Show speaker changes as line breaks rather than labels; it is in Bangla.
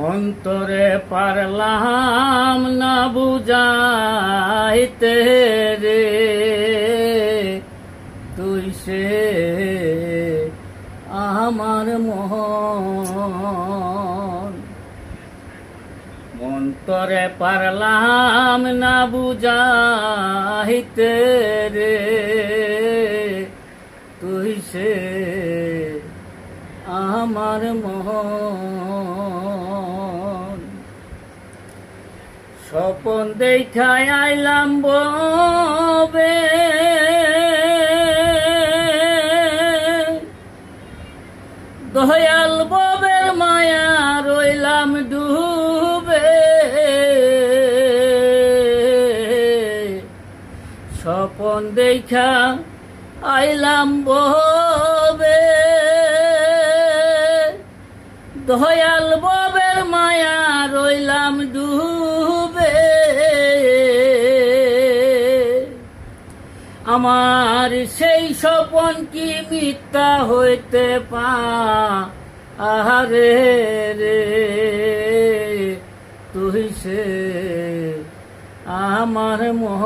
অন্তরে পারলাম না বুঝাইতে রে। তুই সে আমার মন। অন্তরে পারলাম না বুঝাইতে রে। তুই সে আমার মন। স্বপন দেখায় আইলাম ববে। দয়াল ববের মায়া রইলাম ডুবে। স্বপন দেখা আইলাম ববে। দয়াল ববের মায়া রইলাম আমার সেই স্বপন কি মিথ্যা হইতে পা? রে তুই সে আমার মোহ